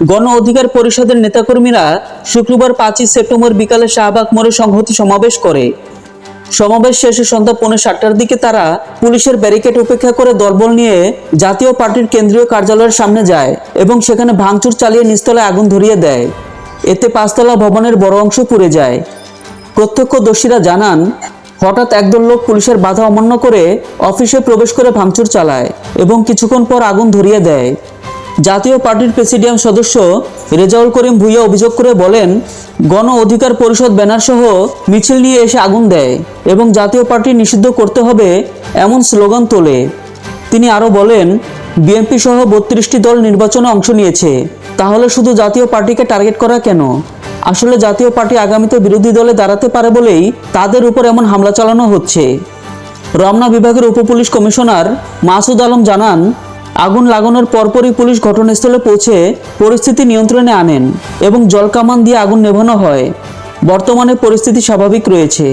গণ অধিকার পরিষদের নেতাকর্মীরা শুক্রবার পাঁচই সেপ্টেম্বর বিকালে শাহবাগ মোড়ে সংহতি সমাবেশ করে। সমাবেশ শেষে সন্ধ্যা পৌনে সাতটার দিকে তারা পুলিশের ব্যারিকেড উপেক্ষা করে দলবল নিয়ে জাতীয় পার্টির কেন্দ্রীয় কার্যালয়ের সামনে যায় এবং সেখানে ভাঙচুর চালিয়ে নিস্তলায় আগুন ধরিয়ে দেয়। এতে পাঁচতলা ভবনের বড় অংশ পুড়ে যায়। প্রত্যক্ষদর্শীরা জানান, হঠাৎ একদল লোক পুলিশের বাধা অমান্য করে অফিসে প্রবেশ করে ভাঙচুর চালায় এবং কিছুক্ষণ পর আগুন ধরিয়ে দেয়। জাতীয় পার্টির প্রেসিডিয়াম সদস্য রেজাউল করিম ভুইয়া অভিযোগ করে বলেন, গণ অধিকার পরিষদ ব্যানার সহ মিছিল নিয়ে এসে আগুন দেয় এবং জাতীয় পার্টি নিষিদ্ধ করতে হবে এমন স্লোগান তোলে। তিনি আরও বলেন, বিএনপি সহ বত্রিশটি দল নির্বাচনে অংশ নিয়েছে, তাহলে শুধু জাতীয় পার্টিকে টার্গেট করা কেন? আসলে জাতীয় পার্টি আগামীতে বিরোধী দলে দাঁড়াতে পারে বলেই তাদের উপর এমন হামলা চালানো হচ্ছে। রমনা বিভাগের উপপুলিশ কমিশনার মাসুদ আলম জানান আগুন লাগানোর পরপরই পুলিশ ঘটনাস্থলে পৌঁছে পরিস্থিতি নিয়ন্ত্রণে আনেন এবং জলকামান দিয়ে আগুন নেভানো হয়। বর্তমানে পরিস্থিতি স্বাভাবিক রয়েছে।